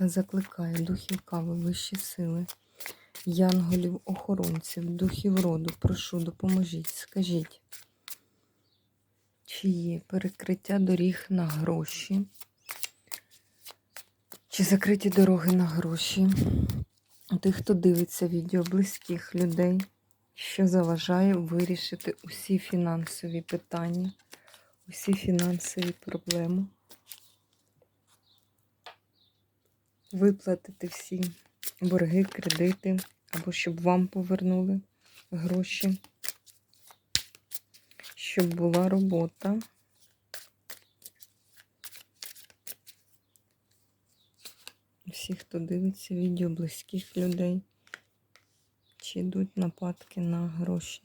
Та закликаю духів кави, вищі сили, янголів, охоронців, духів роду, прошу, допоможіть, скажіть, чи є перекриття доріг на гроші, чи закриті дороги на гроші? У тих, хто дивиться відео близьких людей, що заважає вирішити усі фінансові питання, усі фінансові проблеми. Виплатити всі борги, кредити, або щоб вам повернули гроші, щоб була робота. Всі, хто дивиться відео близьких людей, чи йдуть нападки на гроші.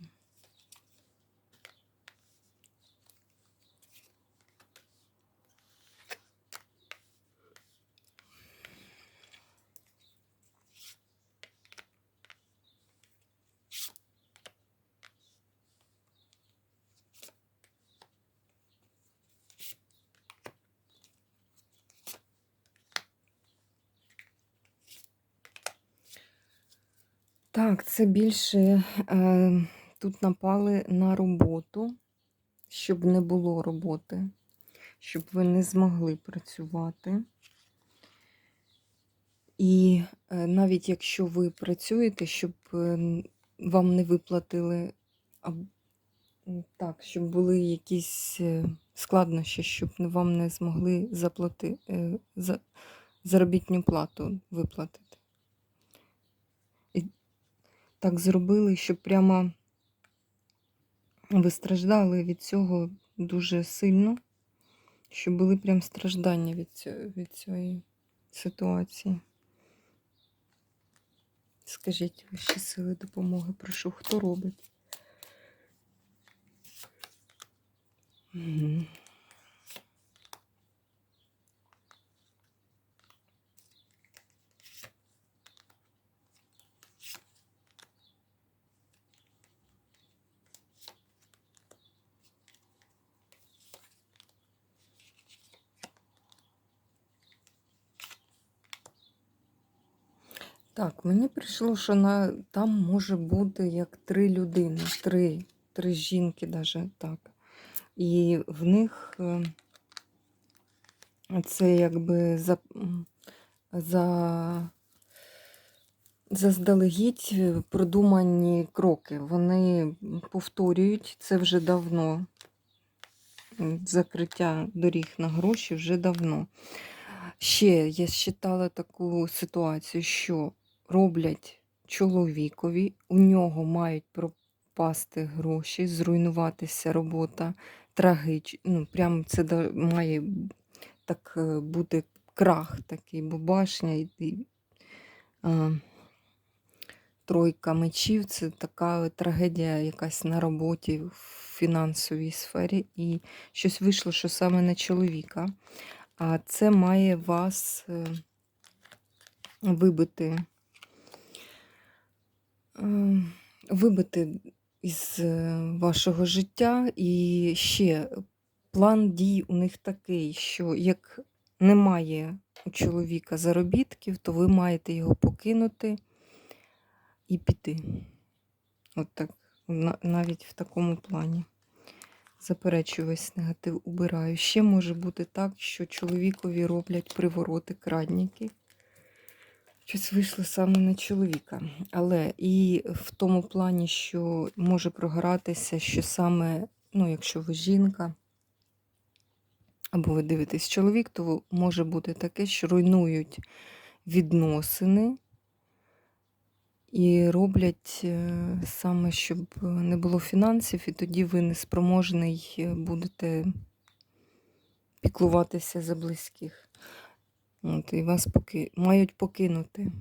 Так, це більше е, тут напали на роботу, щоб не було роботи, щоб ви не змогли працювати. І е, навіть якщо ви працюєте, щоб е, вам не виплатили, а, так, щоб були якісь е, складнощі, щоб вам не змогли заплати, е, за, заробітну плату виплатити так зробили, щоб прямо ви страждали від цього дуже сильно, щоб були прям страждання від, цього, від цієї ситуації. Скажіть вищі сили допомоги, прошу, хто робить? Угу. Так, мені прийшло, що на, там може бути як три людини, три, три жінки, навіть так. І в них е, це якби за, за, заздалегідь продумані кроки. Вони повторюють це вже давно. Закриття доріг на гроші вже давно. Ще я читала таку ситуацію, що роблять чоловікові, у нього мають пропасти гроші, зруйнуватися робота, трагич. Ну, прямо це має так е, бути крах такий, бо башня і, і тройка мечів це така трагедія якась на роботі в фінансовій сфері. І щось вийшло, що саме на чоловіка. А це має вас е, вибити вибити із е, вашого життя. І ще план дій у них такий, що як немає у чоловіка заробітків, то ви маєте його покинути і піти. От так, навіть в такому плані. Заперечую весь негатив, убираю. Ще може бути так, що чоловікові роблять привороти крадники. Щось вийшло саме на чоловіка. Але і в тому плані, що може програтися, що саме, ну, якщо ви жінка, або ви дивитесь чоловік, то може бути таке, що руйнують відносини і роблять е, саме, щоб не було фінансів, і тоді ви неспроможний е, будете піклуватися за близьких. От, І вас поки... мають покинути.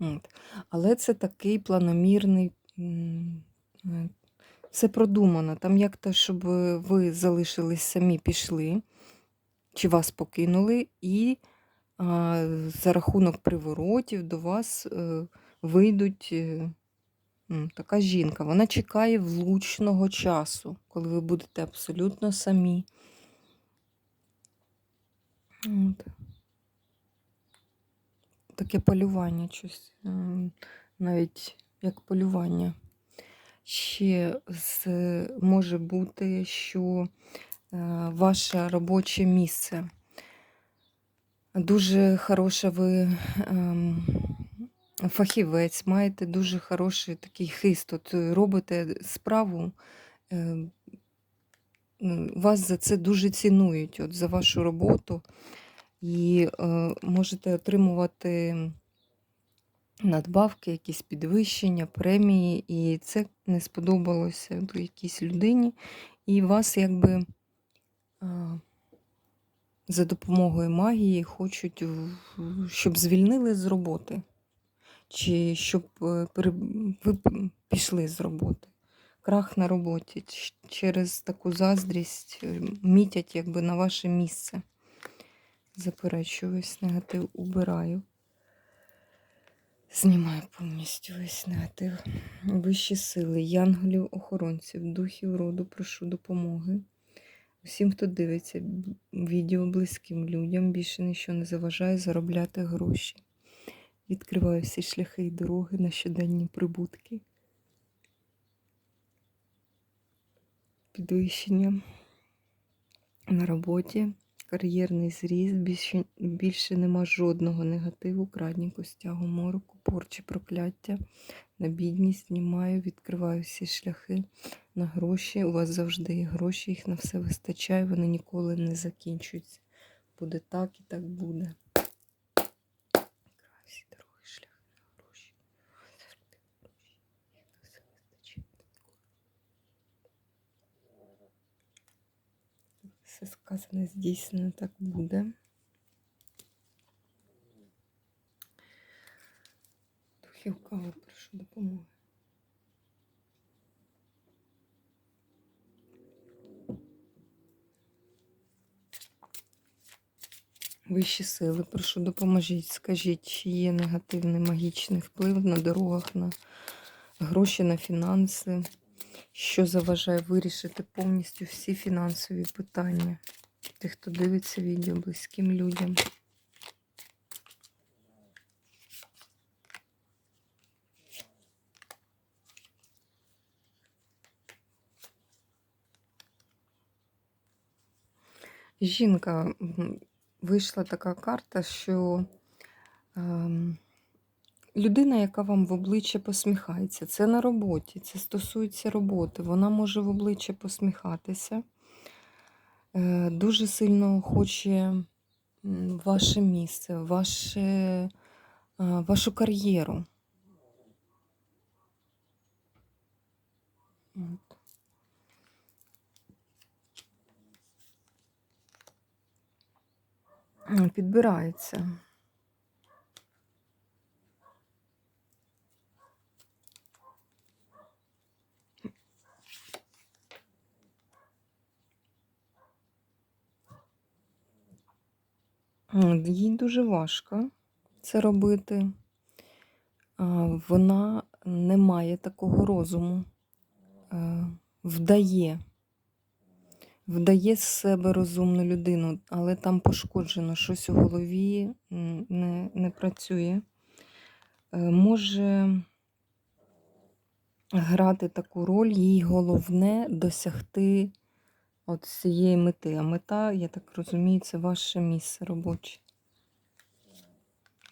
От. Але це такий планомірний, е, все продумано. Там як то, щоб ви залишились самі, пішли, чи вас покинули, і а, за рахунок приворотів до вас е, вийдуть е, м, така жінка. Вона чекає влучного часу, коли ви будете абсолютно самі. От. Таке полювання щось, навіть як полювання. Ще з, може бути, що е, ваше робоче місце. Дуже хороша ви ем, фахівець, маєте дуже хороший такий хист. От робите справу, е, вас за це дуже цінують, от за вашу роботу, і е, можете отримувати надбавки, якісь підвищення, премії, і це не сподобалося якійсь людині, і вас якби а, за допомогою магії хочуть, щоб звільнили з роботи, чи щоб е, ви пішли з роботи. Крах на роботі через таку заздрість е, мітять якби на ваше місце. Заперечую весь негатив, убираю. Знімаю повністю весь негатив. Вищі сили, янголів, охоронців, духів роду, прошу допомоги. Усім, хто дивиться відео близьким людям, більше нічого не заважає заробляти гроші. Відкриваю всі шляхи і дороги на щоденні прибутки. Підвищення на роботі, кар'єрний зріст, більше, більше нема жодного негативу, крадніку, стягу мороку, порчі, прокляття. На бідність знімаю, відкриваю всі шляхи на гроші. У вас завжди є гроші, їх на все вистачає, вони ніколи не закінчуються. Буде так і так буде. Відкриваю всі дороги, шляхи на гроші. Завжди гроші, їх на все вистачає. Все сказане, здійснено, так буде. Духів кави, прошу допомоги. Вищі сили, прошу допоможіть. Скажіть, чи є негативний магічний вплив на дорогах, на гроші, на фінанси, що заважає вирішити повністю всі фінансові питання тих, хто дивиться відео близьким людям. Жінка, вийшла така карта, що ем, людина, яка вам в обличчя посміхається, це на роботі, це стосується роботи. Вона може в обличчя посміхатися, е, дуже сильно хоче ваше місце, ваше, е, вашу кар'єру. Підбирається. Їй дуже важко це робити. Вона не має такого розуму, Е, вдає, вдає з себе розумну людину, але там пошкоджено щось у голові не, не працює. Е, Може грати таку роль, їй головне досягти от цієї мети. А мета, я так розумію, це ваше місце робоче.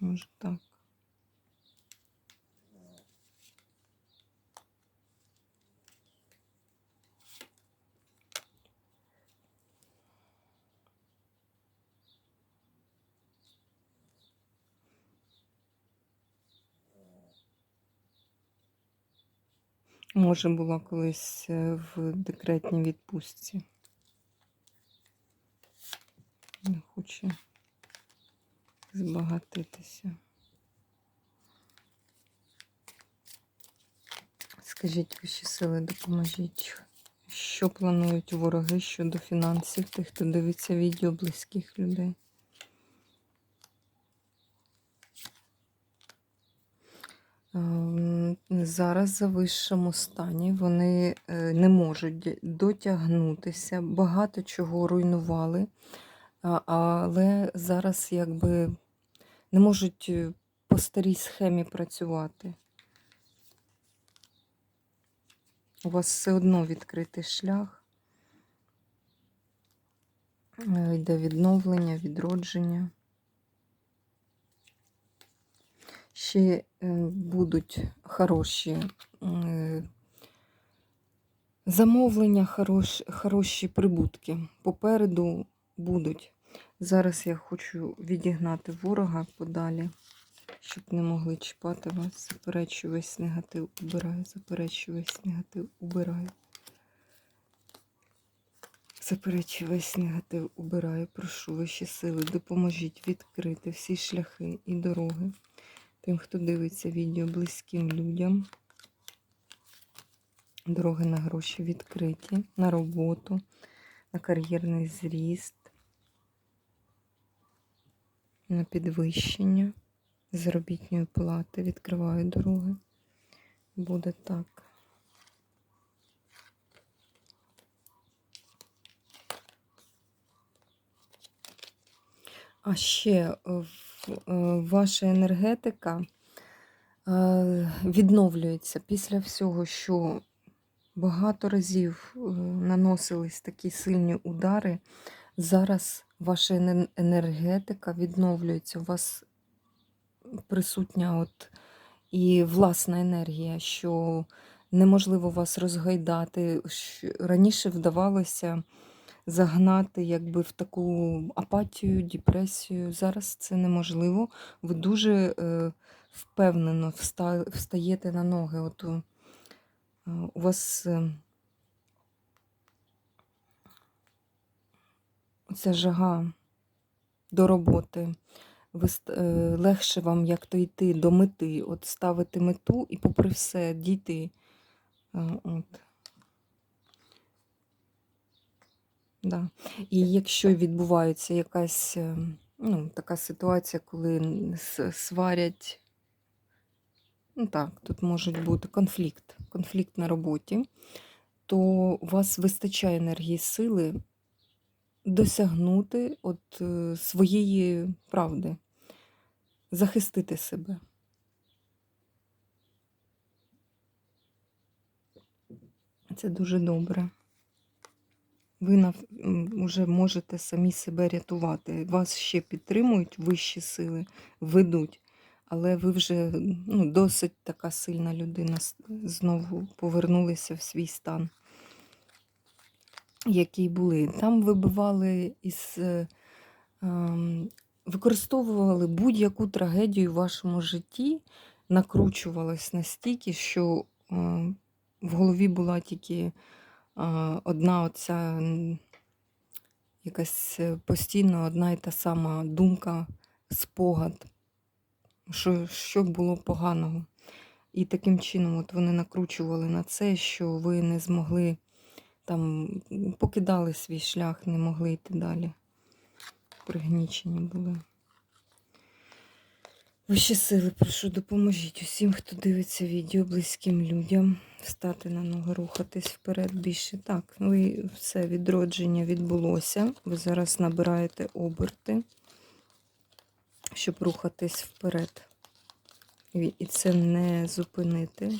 Може так. Може, була колись е, в декретній відпустці. Не хоче збагатитися. Скажіть вищі сили, допоможіть. Що планують вороги щодо фінансів, тих, хто дивиться відео близьких людей? Ем, Зараз за вищому стані вони е, не можуть дотягнутися, багато чого руйнували, але зараз якби не можуть е, по старій схемі працювати. У вас все одно відкритий шлях. Е, Йде відновлення, відродження. Ще е, будуть хороші замовлення, хорош, хороші прибутки. Попереду будуть. Зараз я хочу відігнати ворога подалі, щоб не могли чіпати вас. Заперечую весь негатив, убираю, заперечую весь негатив, убираю. Заперечую весь негатив, убираю. Прошу вищі сили, допоможіть відкрити всі шляхи і дороги тим, хто дивиться відео близьким людям. Дороги на гроші відкриті, на роботу, на кар'єрний зріст, на підвищення заробітної плати. Відкриваю дороги. Буде так. А ще е, е, ваша енергетика е, відновлюється після всього, що багато разів наносились такі сильні удари. Зараз ваша енергетика відновлюється. У вас присутня от і власна енергія, що неможливо вас розгайдати. Раніше вдавалося загнати якби в таку апатію, депресію. Зараз це неможливо. Ви дуже е, впевнено встаєте на ноги. От, е, у вас ця жага до роботи. Ви е, легше вам як то йти до мети, от ставити мету і попри все дійти. Е, От. Да. І якщо відбувається якась е, ну, така ситуація, коли сварять, ну так, тут може бути конфлікт, конфлікт на роботі, то у вас вистачає енергії сили досягнути от е, своєї правди, захистити себе. Це дуже добре. Ви нав... вже можете самі себе рятувати. Вас ще підтримують вищі сили, ведуть, але ви вже ну, досить така сильна людина. Знову повернулися в свій стан, який були. Там вибивали із. е, ем, Використовували будь-яку трагедію в вашому житті, накручувалось настільки, що е, в голові була тільки одна оця якась е, постійно одна і та сама думка, спогад, що, що було поганого. І таким чином от вони накручували на це, що ви не змогли там, покидали свій шлях, не могли йти далі. Пригнічені були. Вищі сили, прошу, допоможіть усім, хто дивиться відео близьким людям, встати на ноги, рухатись вперед більше. Так, ви все відродження відбулося. Ви зараз набираєте оберти, щоб рухатись вперед. І це не зупинити.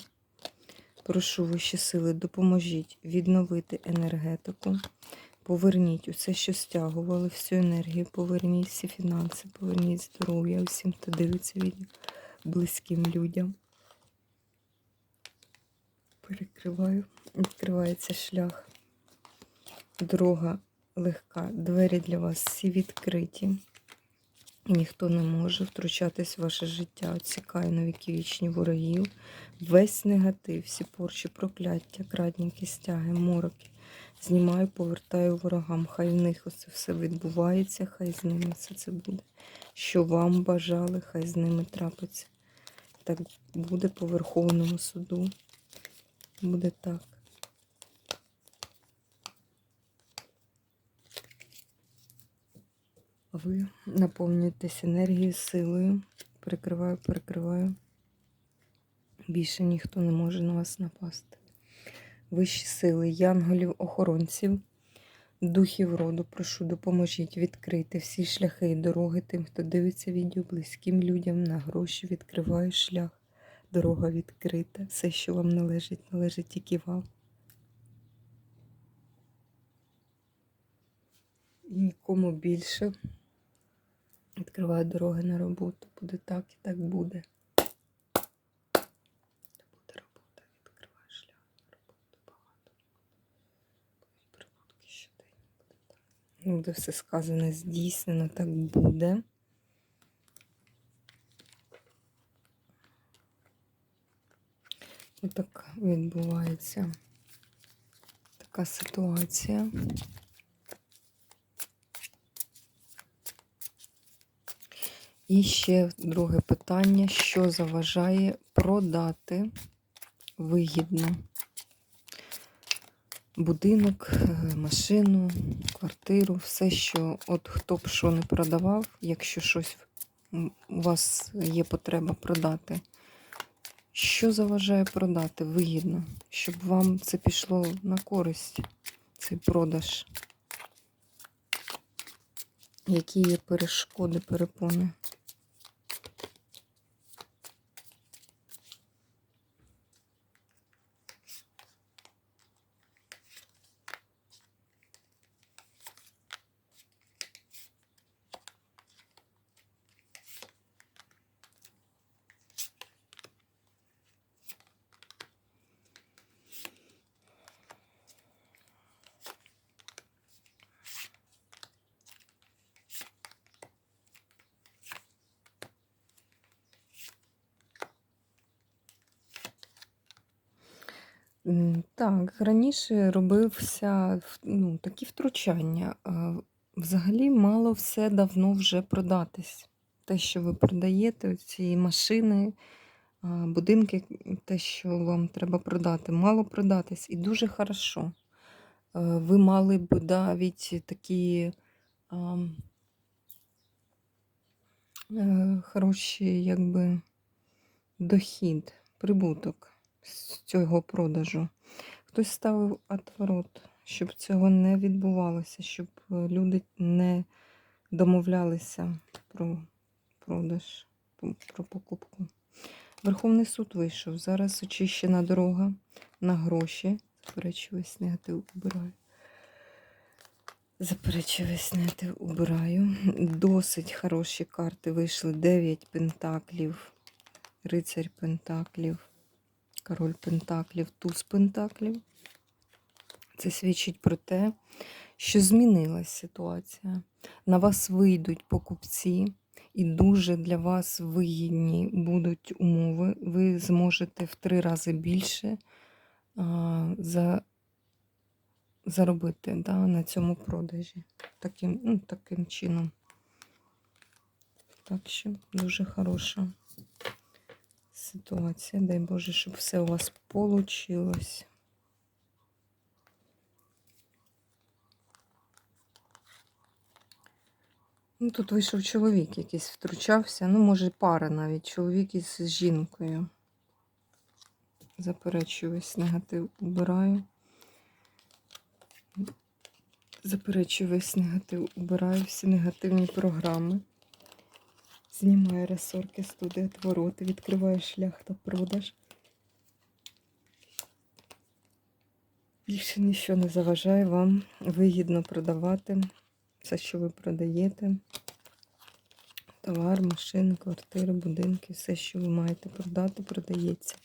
Прошу вищі сили, допоможіть відновити енергетику. Поверніть усе, що стягували, всю енергію, поверніть всі фінанси, поверніть здоров'я усім, хто дивиться відео близьким людям. Перекриваю, відкривається шлях. Дорога легка, двері для вас всі відкриті. Ніхто не може втручатись в ваше життя. Отсікає на віки вічні ворогів. Весь негатив, всі порчі, прокляття, крадніки, стяги, мороки. Знімаю, повертаю ворогам. Хай в них оце все відбувається, хай з ними все це буде. Що вам бажали, хай з ними трапиться. Так буде по Верховному суду. буде так. Ви наповнюєтесь енергією, силою. Перекриваю, перекриваю. Більше ніхто не може на вас напасти. Вищі сили, янголів, охоронців, духів роду, прошу, допоможіть відкрити всі шляхи і дороги тим, хто дивиться відео близьким людям на гроші, відкриваю шлях. Дорога відкрита. Все, що вам належить, належить тільки вам. І нікому більше. Відкриваю дороги на роботу. Буде так і так буде. Буде робота, відкриваю шлях на роботу багато. Прибутки щоденні, буде так. Буде все сказане, здійснено, так буде. Отак відбувається така ситуація. І ще друге питання: що заважає продати вигідно будинок, е, машину, квартиру, все, що от хто б що не продавав, якщо щось у вас є потреба продати. Що заважає продати вигідно, щоб вам це пішло на користь, цей продаж? Які є перешкоди, перепони? М, Так, раніше робився ну, такі втручання. Взагалі мало все давно вже продатись. Те, що ви продаєте, ці машини, будинки, те, що вам треба продати, мало продатись і дуже хорошо. Ви мали б навіть такі ам, е, хороші, якби, дохід, прибуток з цього продажу. Хтось ставив отворот, щоб цього не відбувалося, щоб е, люди не домовлялися про продаж, про покупку. Верховний суд вийшов. Зараз очищена дорога на гроші. Заперечую весь негатив убираю. Заперечую весь негатив убираю. Досить хороші карти вийшли. 9 пентаклів, рицарь пентаклів, король пентаклів, туз пентаклів. Це свідчить про те, що змінилась ситуація. На вас вийдуть покупці, і дуже для вас вигідні будуть умови. Ви зможете в три рази більше а, за, заробити да, на цьому продажі. Таким, ну, таким чином. Так що дуже хороша ситуація. Дай Боже, щоб все у вас вийшло. Ну, тут вийшов чоловік якийсь втручався. Ну, може, пара навіть. Чоловік із жінкою. Заперечую весь негатив убираю. Заперечую весь негатив убираю, всі негативні програми. Знімаю ресорки, студія, твороти, відкриває шлях та продаж. Більше нічого не заважає вам вигідно продавати все, що ви продаєте. Товар, машини, квартири, будинки, все, що ви маєте продати, продається.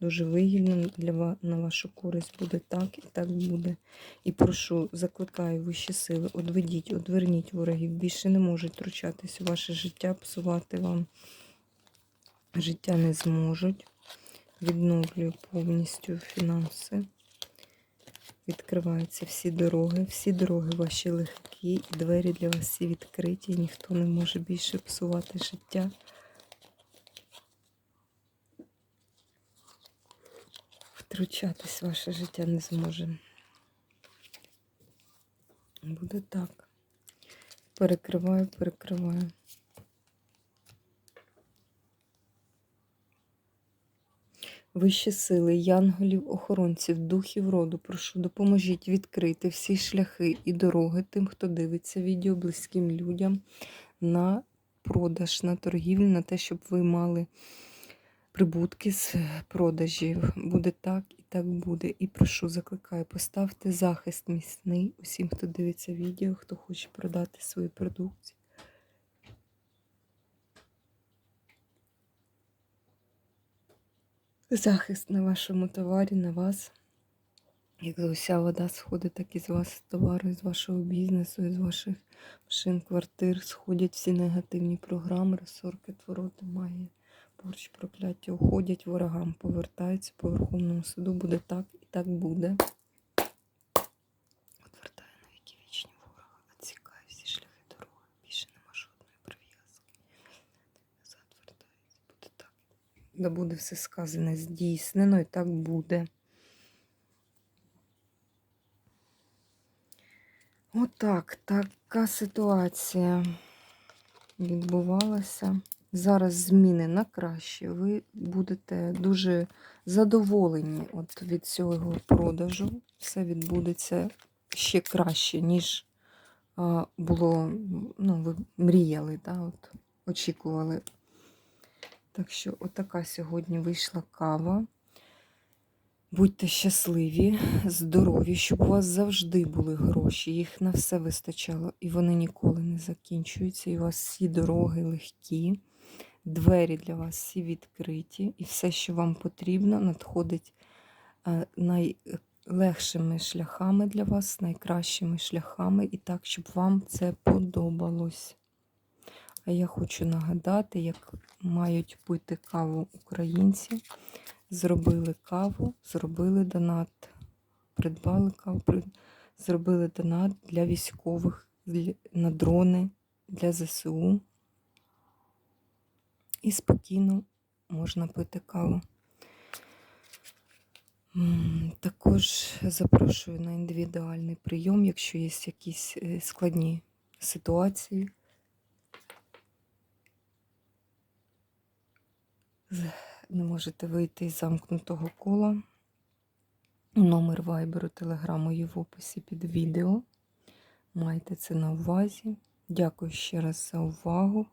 Дуже вигідно для на вашу користь буде так і так буде. І прошу, закликаю вищі сили, одведіть, одверніть ворогів. Більше не можуть втручатись у ваше життя, псувати вам життя не зможуть. Відновлюю повністю фінанси. Відкриваються всі дороги, всі дороги ваші легкі, і двері для вас всі відкриті, ніхто не може більше псувати життя. Втручатись в ваше життя не зможе. Буде так. Перекриваю, перекриваю. Вищі сили, янголів, охоронців, духів роду, прошу, допоможіть відкрити всі шляхи і дороги тим, хто дивиться відео близьким людям на продаж, на торгівлю, на те, щоб ви мали прибутки з продажів. Буде так і так буде. І прошу, закликаю, поставте захист міцний усім, хто дивиться відео, хто хоче продати свою продукцію. Захист на вашому товарі, на вас. Як уся вода сходить, так і з вас товару, з вашого бізнесу, із ваших машин, квартир сходять всі негативні програми, розсорки, твороти, магія, порч, прокляття, уходять ворогам, повертаються по Верховному суду. Буде так і так буде. Отвертаю на віки вічні ворога, відсікаю всі шляхи дороги. Більше нема жодної прив'язки. Назад. Буде так. Да буде все сказане, здійснено, і так буде. Отак, така ситуація відбувалася. Зараз зміни на краще. Ви будете дуже задоволені от від цього продажу. Все відбудеться ще краще, ніж було, ну, ви мріяли, да, от, очікували. Так що, отака сьогодні вийшла кава. Будьте щасливі, здорові, щоб у вас завжди були гроші, їх на все вистачало, і вони ніколи не закінчуються. І у вас всі дороги легкі, двері для вас всі відкриті, і все, що вам потрібно, надходить е, найлегшими шляхами для вас, найкращими шляхами, і так, щоб вам це подобалось. А я хочу нагадати, як мають пити каву українці. Зробили каву, зробили донат, придбали каву, зробили донат для військових на дрони для ЗСУ. І спокійно можна пити каву. Також запрошую на індивідуальний прийом, якщо є якісь е, складні ситуації. Не можете вийти із замкнутого кола. Номер вайберу, телеграму є в описі під відео. Майте це на увазі. Дякую ще раз за увагу.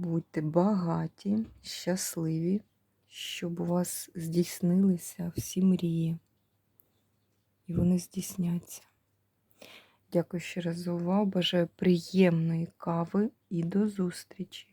Будьте багаті, щасливі, щоб у вас здійснилися всі мрії. І вони здійсняться. Дякую ще раз за увагу. Бажаю приємної кави і до зустрічі!